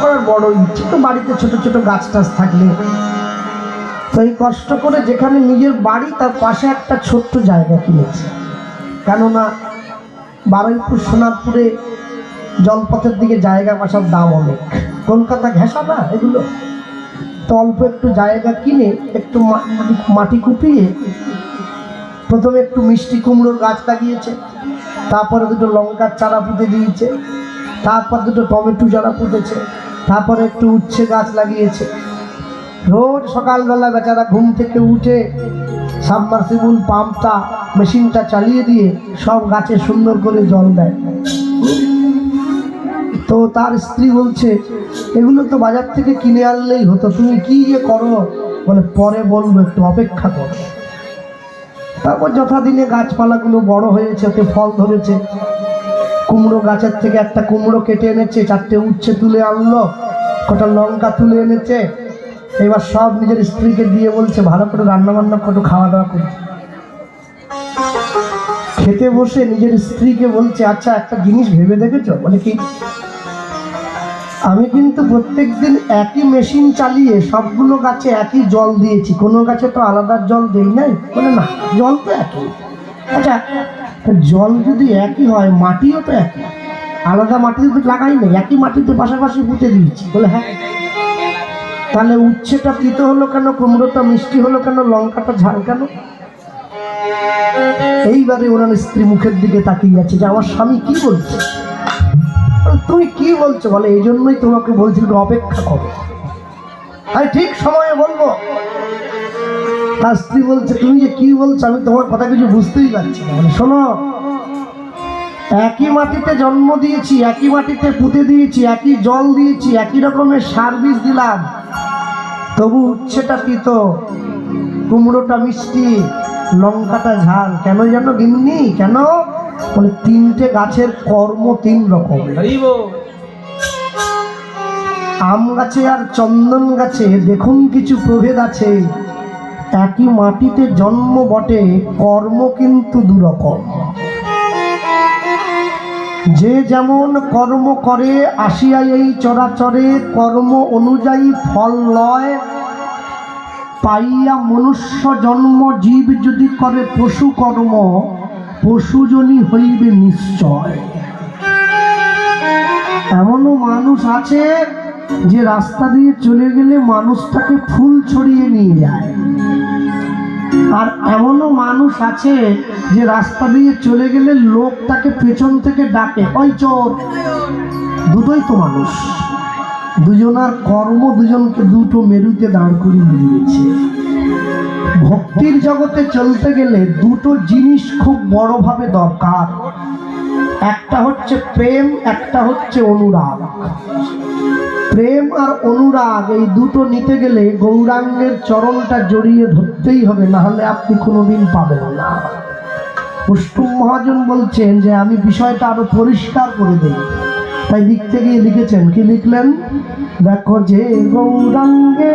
করার বড় ইচ্ছে তো বাড়িতে ছোট ছোট গাছ টাছ থাকলে। তো এই কষ্ট করে যেখানে নিজের বাড়ি, তার পাশে একটা ছোট্ট জায়গা কিনেছে। কেননা বারুইপুর, সোনারপুরে জলপথের দিকে জায়গা বাসার দাম অনেক। কলকাতা ঘেঁষা না এগুলো? তো অল্প একটু জায়গা কিনে একটু মাটি কুপিয়ে প্রথমে একটু মিষ্টি কুমড়োর গাছ লাগিয়েছে, তারপরে দুটো লঙ্কার চারা পুঁতে দিয়েছে, তারপর দুটো টমেটো চারা পুঁতেছে। তারপরে একটু উচ্ছে গাছ লাগিয়েছে। রোজ সকালবেলা বেচারা ঘুম থেকে উঠে সাবমার্সিবল পাম্পটা, মেশিনটা চালিয়ে দিয়ে সব গাছে সুন্দর করে জল দেয়। তো তার স্ত্রী বলছে, এগুলো তো বাজার থেকে কিনে আনলেই হতো, তুমি কি ইয়ে করো? বলে, পরে বলব, একটু অপেক্ষা করো। তারপর যথাদিনে গাছপালাগুলো বড় হয়েছে, ওতে ফল ধরেছে। কুমড়ো গাছের থেকে একটা কুমড়ো কেটে এনেছে, চারটে উচ্ছে তুলে আনলো। কটা লঙ্কা তুলে এনেছে, এবার সব নিজের স্ত্রীকে দিয়ে বলছে, ভালো করে রান্না বান্না কত খাওয়া দাওয়া করছে খেতে বসে নিজের স্ত্রীকে বলছে আচ্ছা একটা জিনিস ভেবে দেখেছ? বলে কি, আমি কিন্তু প্রত্যেক দিন একই মেশিন চালিয়ে সবগুলো গাছে একই জল দিয়েছি। কোনো গাছে তো আলাদা জল দেই নাই? বলে, না, জল তো একই। আচ্ছা জল যদি একই হয়, মাটিও তো একই। আলাদা মাটিতে তো লাগাই নাই, একই মাটিতে পাশাপাশি পুঁতে দিয়েছি। বলে হ্যাঁ। তাহলে উচ্ছেটা তিতো হলো কেন? কুমড়োটা মিষ্টি হলো কেন? লঙ্কাটা ঝাল কেন? এইবারে ওনার স্ত্রী মুখের দিকে তাকিয়ে যাচ্ছে যে, আমার স্বামী কি বলছে? তুমি কি বলছো? বলে, এই জন্যই তোমাকে বলছি অপেক্ষা করো। আমি ঠিক সময়ে বলব তার স্ত্রী বলছে, তুমি যে কি বলছো, আমি তোমার কথা কিছু বুঝতেই পারছি না। শোনো, একই মাটিতে জন্ম দিয়েছি, একই মাটিতে পুঁতে দিয়েছি, একই জল দিয়েছি, একই রকমের সার বীজ দিলাম। তবু উচ্ছেটা তিতো কুমড়োটা মিষ্টি, লঙ্কাটা ঝাল। কেন যেন গিন্নি, কেন? বলে, তিনটে গাছের কর্ম তিন রকম। আম গাছে আর চন্দন গাছে, দেখুন কিছু প্রভেদ আছে। একই মাটিতে জন্ম বটে, কর্ম কিন্তু দুরকম। যে যেমন কর্ম করে আসিয়া এই চরাচরে, কর্ম অনুযায়ী ফল লয়। পাইয়া মনুষ্য জন্ম, জীব যদি করে পশু কর্ম পশুজনই হইবে নিশ্চয়। এমনও মানুষ আছে যে রাস্তা দিয়ে চলে গেলে মানুষটাকে ফুল ছড়িয়ে নিয়ে যায়। আর এমনও মানুষ আছে যে রাস্তা দিয়ে চলে গেলে লোক তাকে পেছন থেকে ডাকে, ওই চোর। দুটোই তো মানুষ। দুজনার কর্ম দুজনকে দুটো মেরুতে দাঁড় করিয়ে দিয়েছে। ভক্তির জগতে চলতে গেলে দুটো জিনিস খুব বড়ভাবে দরকার। একটা হচ্ছে প্রেম, একটা হচ্ছে অনুরাগ। প্রেম আর অনুরাগ, এই দুটো নিতে গেলে গৌরাঙ্গের চরণটা জড়িয়ে ধরতেই হবে না হলে আপনি কোনোদিন পাবেন না। পুষ্টুম মহাজন বলছেন যে, আমি বিষয়টা আরও পরিষ্কার করে দিই। তাই লিখতে গিয়ে লিখেছেন। কি লিখলেন? দেখো যে গৌরাঙ্গে